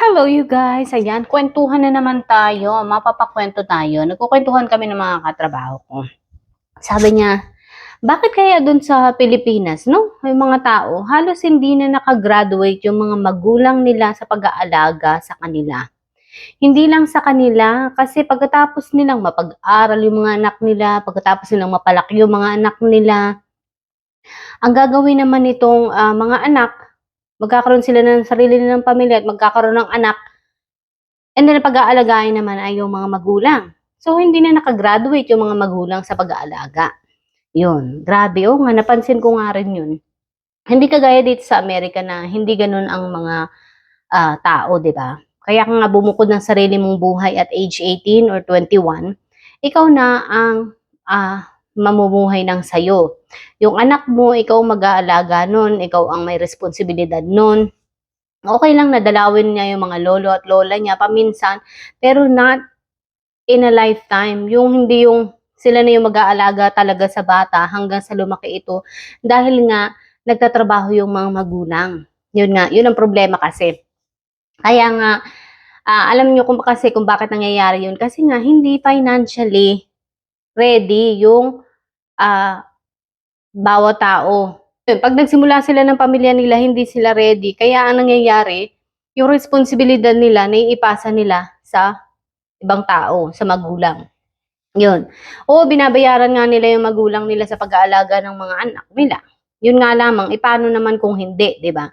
Hello you guys! Ayan, kwentuhan na naman tayo. Mapapakwento tayo. Nagkukwentuhan kami ng mga katrabaho ko. Sabi niya, bakit kaya dun sa Pilipinas, no? May mga tao, halos hindi na nakagraduate yung mga magulang nila sa pag-aalaga sa kanila. Hindi lang sa kanila, kasi pagkatapos nilang mapag-aral yung mga anak nila, pagkatapos nilang mapalaki yung mga anak nila, ang gagawin naman nitong ah, mga anak, magkakaroon sila ng sarili nilang pamilya at magkakaroon ng anak, and then pag-aalagaan naman ay yung mga magulang. So, hindi na nakagraduate yung mga magulang sa pag-aalaga. Yun, grabe. Oh, nga, napansin ko nga rin yun. Hindi kagaya dito sa Amerika na hindi ganun ang mga ah, tao, di ba? Kaya ka nga bumukod ng sarili mong buhay at age 18 or 21, ikaw na ang ah, mamumuhay ng sayo. Yung anak mo, ikaw mag-aalaga nun, ikaw ang may responsibilidad nun. Okay lang na dalawin niya yung mga lolo at lola niya paminsan, pero not in a lifetime. Yung hindi yung sila na yung mag-aalaga talaga sa bata hanggang sa lumaki ito dahil nga nagtatrabaho yung mga magulang. Yun nga, yun ang problema kasi. Kaya nga, ah, alam niyo kung kasi kung bakit nangyayari yun. Kasi nga, hindi financially ready yung ah, bawat tao. Pag nagsimula sila ng pamilya nila, hindi sila ready. Kaya ang nangyayari, yung responsibilidad nila, naiipasa nila sa ibang tao, sa magulang. Yun. Oo, binabayaran nga nila yung magulang nila sa pag-aalaga ng mga anak nila. Yun nga lamang, e paano naman kung hindi, di ba?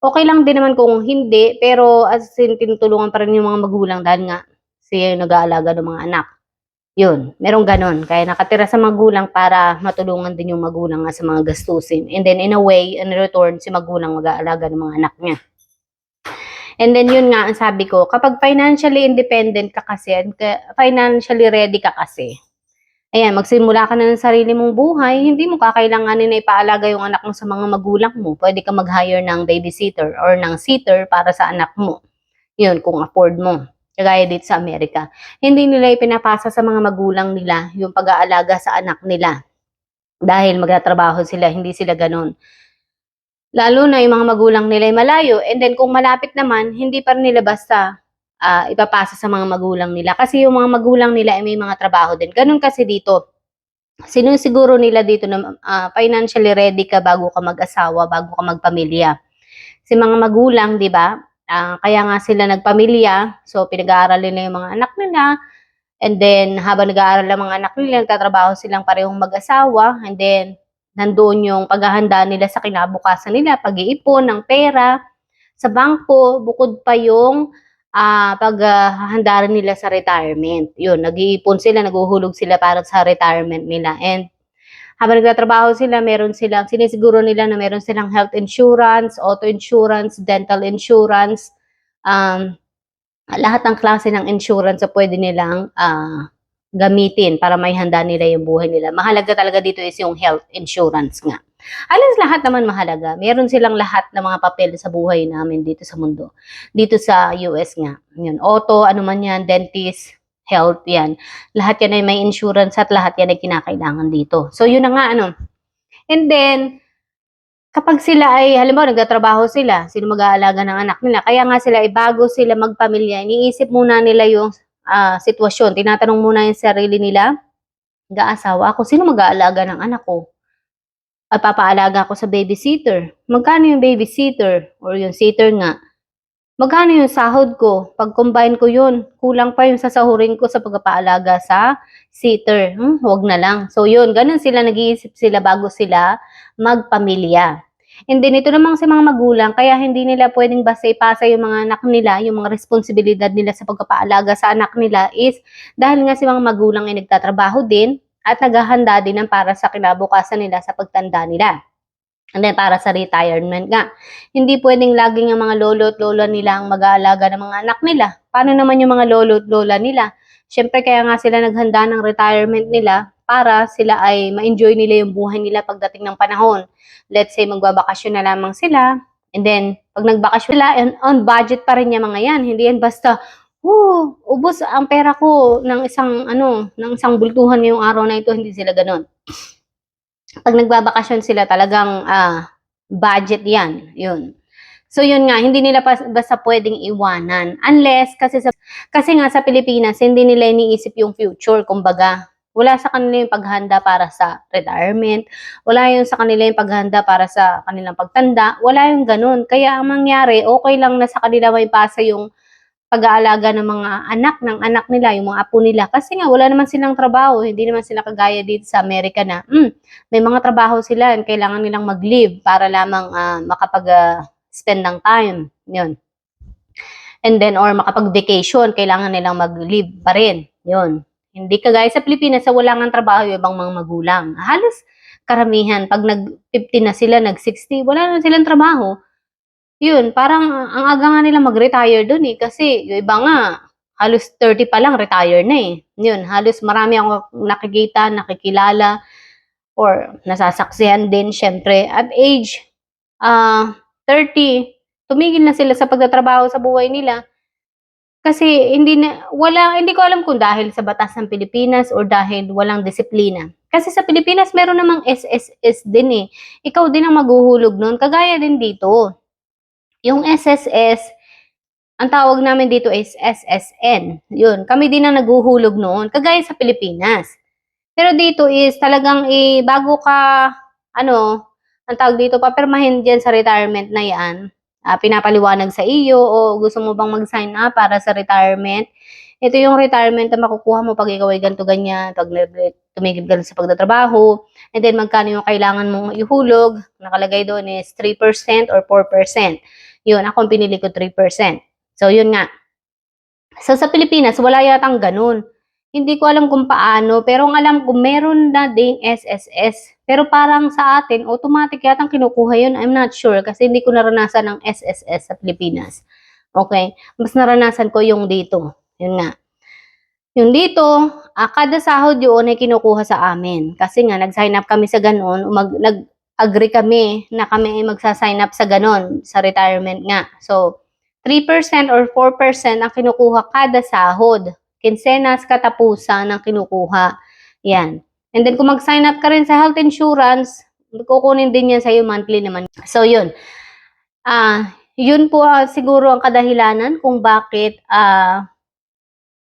Okay lang din naman kung hindi, pero as in, tinutulungan pa rin yung mga magulang dahil nga siya yung nag-aalaga ng mga anak. Yun, merong ganon. Kaya nakatira sa magulang para matulungan din yung magulang sa mga gastusin. And then in a way, in return, si magulang mag-aalaga ng mga anak niya. And then yun nga ang sabi ko, kapag financially independent ka kasi, financially ready ka kasi, ayan, magsimula ka na ng sarili mong buhay, hindi mo kakailanganin na ipaalaga yung anak mo sa mga magulang mo. Pwede ka mag-hire ng babysitter or ng sitter para sa anak mo. Yun, kung afford mo. Kagaya dito sa Amerika. Hindi nila ipinapasa sa mga magulang nila yung pag-aalaga sa anak nila. Dahil magtatrabaho sila, hindi sila ganun. Lalo na yung mga magulang nila ay malayo. And then kung malapit naman, hindi pa rin nila basta ah, ipapasa sa mga magulang nila. Kasi yung mga magulang nila ay may mga trabaho din. Ganun kasi dito. Sinusiguro nila dito na ah, financially ready ka bago ka mag-asawa, bago ka magpamilya. Si mga magulang, di ba? Ah, kaya nga sila nagpamilya. So, pinag-aaral nila yung mga anak nila. And then, habang nag-aaral ang mga anak nila, nagtatrabaho silang parehong mag-asawa. And then, nandoon yung paghahanda nila sa kinabukasan nila, pag-iipon ng pera sa bangko, bukod pa yung ah paghahanda nila sa retirement. Yun, nag-iipon sila, naguhulog sila para sa retirement nila. And habang nagtatrabaho sila, meron silang, sinisiguro nila na meron silang health insurance, auto insurance, dental insurance, um, lahat ng klase ng insurance na pwede nilang ah, gamitin para may handa nila yung buhay nila. Mahalaga talaga dito is yung health insurance nga. Alas lahat naman mahalaga. Meron silang lahat ng mga papel sa buhay namin dito sa mundo. Dito sa US nga. Yun, auto, ano man yan, dentist, health, yan. Lahat yan ay may insurance at lahat yan ay kinakailangan dito. So, yun na nga, ano. And then, kapag sila ay, halimbawa, nagtatrabaho sila, sino mag-aalaga ng anak nila, kaya nga sila ay bago sila magpamilya, iniisip muna nila yung ah, sitwasyon. Tinatanong muna yung sarili nila, gaasawa ako, sino mag-aalaga ng anak ko? At papaalaga ako sa babysitter. Magkano yung babysitter or yung sitter nga? Magkano yung sahod ko? Pag combine ko yun, kulang pa yung sasahurin ko sa pagpapaalaga sa sitter. Hmm, huwag na lang. So yun, ganun sila nag-iisip sila bago sila magpamilya. And then ito namang sa mga magulang, kaya hindi nila pwedeng basta ipasa yung mga anak nila, yung mga responsibilidad nila sa pagpapaalaga sa anak nila is dahil nga si mga magulang ay nagtatrabaho din at naghahanda din ng para sa kinabukasan nila sa pagtanda nila. And then para sa retirement nga. Hindi pwedeng laging ang mga lolo at lola nila ang mag-aalaga ng mga anak nila. Paano naman yung mga lolo at lola nila? Siyempre kaya nga sila naghanda ng retirement nila para sila ay ma-enjoy nila yung buhay nila pagdating ng panahon. Let's say magbabakasyon na lamang sila. And then, pag nagbakasyon sila, on, budget pa rin yung mga yan. Hindi yan basta, oh, ubos ang pera ko ng isang, ano, ng isang bultuhan ngayong araw na ito. Hindi sila ganun. Pag nagbabakasyon sila, talagang ah, budget yan. Yun. So yun nga, hindi nila pas, basta pwedeng iwanan. Unless, kasi, sa, kasi nga sa Pilipinas, hindi nila iniisip yung future. Kumbaga, wala sa kanila yung paghanda para sa retirement. Wala yung sa kanila yung paghanda para sa kanilang pagtanda. Wala yung ganun. Kaya ang mangyari, okay lang na sa kanila may pasa yung pag-aalaga ng mga anak ng anak nila, yung mga apo nila. Kasi nga, wala naman silang trabaho. Hindi naman sila kagaya dito sa Amerika na, mm, may mga trabaho sila and kailangan nilang mag-leave para lamang ah, makapag-spend ng time. Yun. And then, or makapag-vacation, kailangan nilang mag-leave pa rin. Yun. Hindi kagaya sa Pilipinas sa wala ng trabaho yung ibang mga magulang. Halos karamihan, pag nag-50 na sila, nag-60, wala na silang trabaho. Yun, parang ang aga nga nila mag-retire dun eh. Kasi yung iba nga, halos 30 pa lang, retire na eh. Yun, halos marami ako nakikita, nakikilala, or nasasaksihan din, syempre. At age ah 30, tumigil na sila sa pagtatrabaho sa buhay nila. Kasi hindi na, wala, hindi ko alam kung dahil sa batas ng Pilipinas or dahil walang disiplina. Kasi sa Pilipinas, meron namang SSS din eh. Ikaw din ang maghuhulog nun. Kagaya din dito. Yung SSS, ang tawag namin dito is SSN. Yun, kami din ang naghuhulog noon. Kagaya sa Pilipinas. Pero dito is talagang eh, bago ka, ano, ang tawag dito, papirmahin dyan sa retirement na yan, ah, pinapaliwanag sa iyo o gusto mo bang mag-sign up para sa retirement. Ito yung retirement na makukuha mo pag ikaw ay ganito ganyan, pag tumigil ka sa pagtatrabaho, and then magkano yung kailangan mong ihulog, nakalagay doon is 3% or 4%. Yun, ako pinili ko 3%. So, yun nga. So, sa Pilipinas, wala yatang ganun. Hindi ko alam kung paano, pero ang alam ko, meron na ding SSS. Pero parang sa atin, automatic yatang kinukuha yun. I'm not sure kasi hindi ko naranasan ng SSS sa Pilipinas. Okay? Mas naranasan ko yung dito. Yun nga. Yung dito, ah, kada sahod yun ay kinukuha sa amin. Kasi nga, nag-sign up kami sa ganun. Mag, nag-agree kami na kami ay magsa-sign up sa ganun, sa retirement nga. So, 3% or 4% ang kinukuha kada sahod. Kinsenas katapusan ang kinukuha. Yan. And then kung mag-sign up ka rin sa health insurance, kukunin din yan sa'yo monthly naman. So yun. Ah, yun po ah, siguro ang kadahilanan kung bakit ah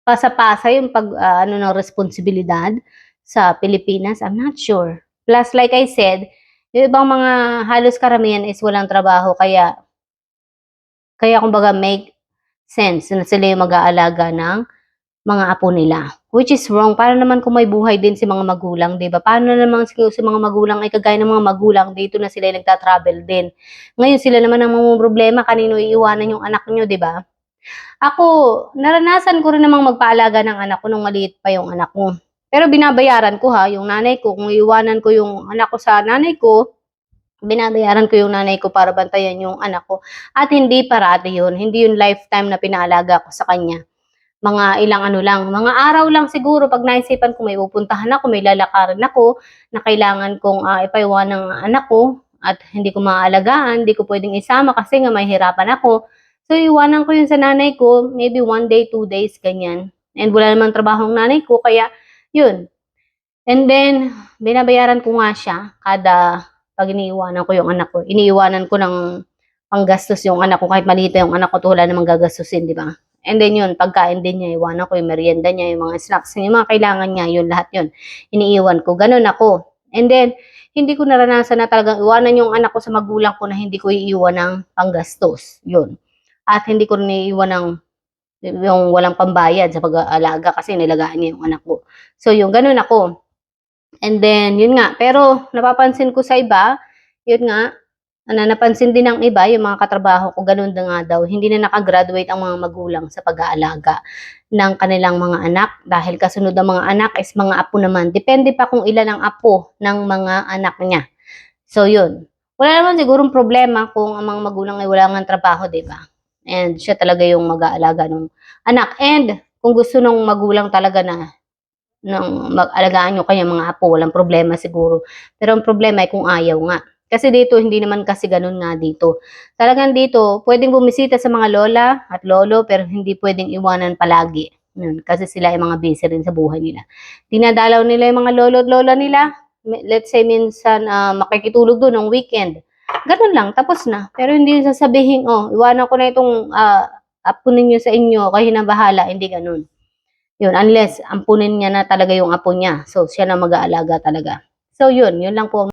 pasa-pasa yung pag ah, ano ng responsibilidad sa Pilipinas. I'm not sure. Plus like I said, yung ibang mga halos karamihan is walang trabaho kaya kaya kumbaga make sense na sila yung mag-aalaga ng mga apo nila. Which is wrong. Para naman kung may buhay din si mga magulang, di ba? Paano naman siguro si mga magulang ay kagaya ng mga magulang dito na sila nagta-travel din. Ngayon sila naman ang mga problema, kanino iiwanan yung anak nyo, di ba? Ako, naranasan ko rin namang magpaalaga ng anak ko nung maliit pa yung anak ko. Pero binabayaran ko ha, yung nanay ko, kung iiwanan ko yung anak ko sa nanay ko, binabayaran ko yung nanay ko para bantayan yung anak ko. At hindi parati yun. Hindi yung lifetime na pinaalaga ko sa kanya. Mga ilang ano lang, mga araw lang siguro pag naisipan ko may pupuntahan ako, may lalakarin ako na kailangan kong uh, ipaiwan ng anak ko at hindi ko maaalagaan, hindi ko pwedeng isama kasi nga may hirapan ako. So, iwanan ko yun sa nanay ko, maybe one day, two days, ganyan. And wala namang trabaho ng nanay ko, kaya yun. And then, binabayaran ko nga siya kada pag iniiwanan ko yung anak ko. Iniiwanan ko ng panggastos yung anak ko kahit maliit yung anak ko wala namang gagastusin, di ba? And then yun, pagkain din niya, iwanan ko yung merienda niya, yung mga snacks, yung mga kailangan niya, yun lahat yun. Iniiwan ko. Ganun ako. And then, hindi ko naranasan na talagang iwanan yung anak ko sa magulang ko na hindi ko iiwan ng panggastos. Yun. At hindi ko rin iiwan ng yung walang pambayad sa pag-aalaga kasi nilagaan niya yung anak ko. So, yung ganun ako. And then, yun nga. Pero, napapansin ko sa iba, yun nga, na napansin din ng iba, yung mga katrabaho ko, ganun na nga daw, hindi na nakagraduate ang mga magulang sa pag-aalaga ng kanilang mga anak dahil kasunod ng mga anak is mga apo naman. Depende pa kung ilan ang apo ng mga anak niya. So, yun. Wala naman sigurong problema kung ang mga magulang ay wala nga trabaho, di ba? And siya talaga yung mag-aalaga ng anak. And kung gusto ng magulang talaga na nang mag-alagaan yung kanyang mga apo, walang problema siguro. Pero ang problema ay kung ayaw nga. Kasi dito, hindi naman kasi ganun nga dito. Talagang dito, pwedeng bumisita sa mga lola at lolo, pero hindi pwedeng iwanan palagi. Kasi sila ay mga busy rin sa buhay nila. Dinadalaw nila yung mga lolo at lola nila. Let's say minsan uh, makikitulog doon ng weekend. Ganun lang, tapos na. Pero hindi sasabihin, oh, iwanan ko na itong ah, apo ninyo sa inyo, kayo na bahala. Hindi ganun. Yun, unless ampunin niya na talaga yung apo niya. So, siya na mag-aalaga talaga. So, yun, yun lang po